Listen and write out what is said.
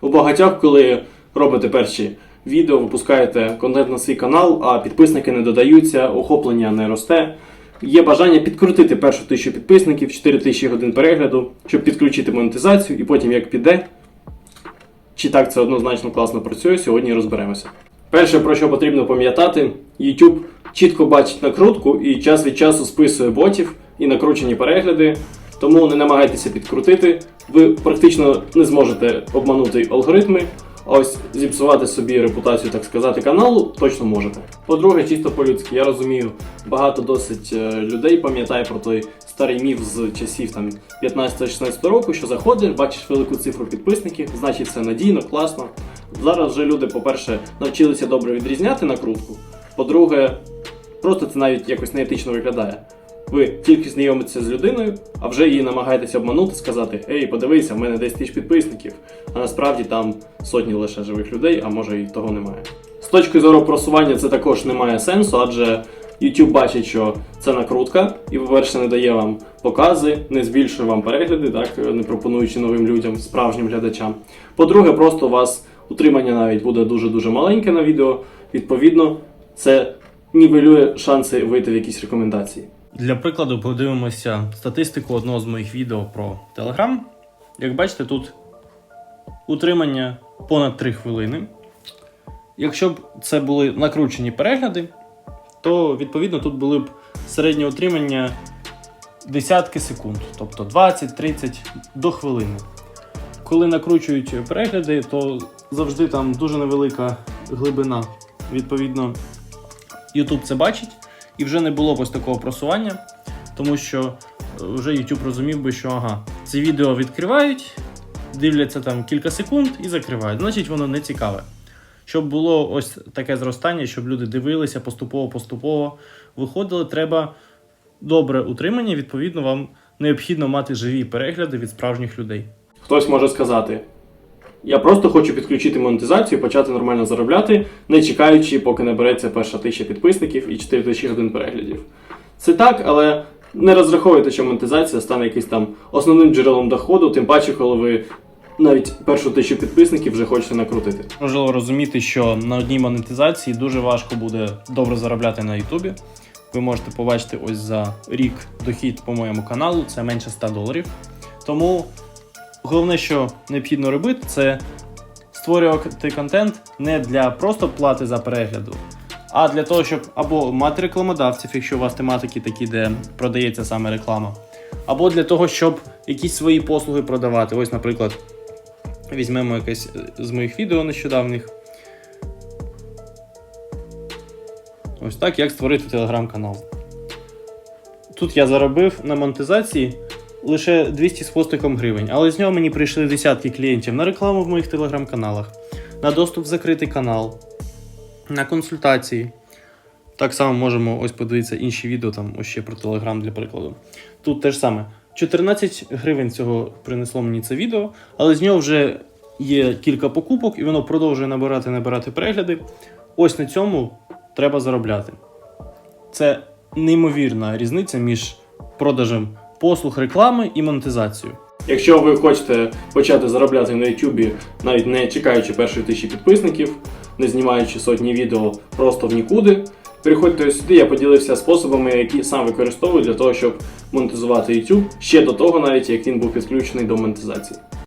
У багатьох, коли робите перші відео, випускаєте контент на свій канал, а підписники не додаються, охоплення не росте. Є бажання підкрутити першу тисячу підписників, 4 тисячі годин перегляду, щоб підключити монетизацію, і потім як піде, чи так це однозначно класно працює, сьогодні розберемося. Перше, про що потрібно пам'ятати, YouTube чітко бачить накрутку і час від часу списує ботів і накручені перегляди, тому не намагайтеся підкрутити. Ви практично не зможете обманути алгоритми. А ось зіпсувати собі репутацію, так сказати, каналу точно можете. По-друге, чисто по-людськи, я розумію, багато досить е, людей пам'ятає про той старий міф з часів там 15-16 року, що заходиш, бачиш велику цифру підписників, значить це надійно, класно. Зараз вже люди, по-перше, навчилися добре відрізняти накрутку. По-друге, просто це навіть якось неетично виглядає. Ви тільки знайомитеся з людиною, а вже її намагаєтеся обманути, сказати: Ей, подивися, в мене 10 тисяч підписників, а насправді там сотні лише живих людей, а може і того немає. З точки зору просування це також не має сенсу, адже YouTube бачить, що це накрутка, і, по-перше, не дає вам покази, не збільшує вам перегляди, так, не пропонуючи новим людям, справжнім глядачам. По-друге, просто у вас утримання навіть буде дуже-дуже маленьке на відео. Відповідно, це нівелює шанси вийти в якісь рекомендації. Для прикладу подивимося статистику одного з моїх відео про Telegram. Як бачите, тут утримання понад 3 хвилини. Якщо б це були накручені перегляди, то відповідно тут були б середнє утримання десятки секунд, тобто 20-30 до хвилини. Коли накручують перегляди, то завжди там дуже невелика глибина. Відповідно, YouTube це бачить, і вже не було б ось такого просування, тому що е, вже YouTube розумів би, що ага, це відео відкривають, дивляться там кілька секунд і закривають. Значить, воно не цікаве. Щоб було ось таке зростання, щоб люди дивилися поступово-поступово виходили, треба добре утримання. Відповідно, вам необхідно мати живі перегляди від справжніх людей. Хтось може сказати: я просто хочу підключити монетизацію, почати нормально заробляти, не чекаючи, поки набереться перша тисяча підписників і 4 тисячі годин переглядів. Це так, але не розраховуйте, що монетизація стане якийсь там основним джерелом доходу, тим паче, коли ви навіть першу тисячу підписників вже хочете накрутити. Важливо розуміти, що на одній монетизації дуже важко буде добре заробляти на Ютубі. Ви можете побачити ось за рік дохід по моєму каналу, це менше 100 доларів. Тому головне, що необхідно робити, це створювати контент не для просто плати за перегляду, а для того, щоб або мати рекламодавців, якщо у вас тематики такі, де продається саме реклама, або для того, щоб якісь свої послуги продавати. Ось, наприклад, візьмемо якесь з моїх відео нещодавніх. Ось так, як створити телеграм-канал. Тут я заробив на монетизації лише 200 з хвостиком гривень, але з нього мені прийшли десятки клієнтів на рекламу в моїх телеграм-каналах, на доступ в закритий канал, на консультації. Так само можемо ось подивитися інші відео, там ще про Телеграм для прикладу. Тут те ж саме. 14 гривень цього принесло мені це відео, але з нього вже є кілька покупок, і воно продовжує набирати набирати перегляди. Ось на цьому треба заробляти. Це неймовірна різниця між продажем послуг реклами і монетизацію. Якщо ви хочете почати заробляти на YouTube, навіть не чекаючи першої тисячі підписників, не знімаючи сотні відео просто в нікуди, переходьте сюди, я поділився способами, які сам використовую для того, щоб монетизувати YouTube ще до того, навіть як він був підключений до монетизації.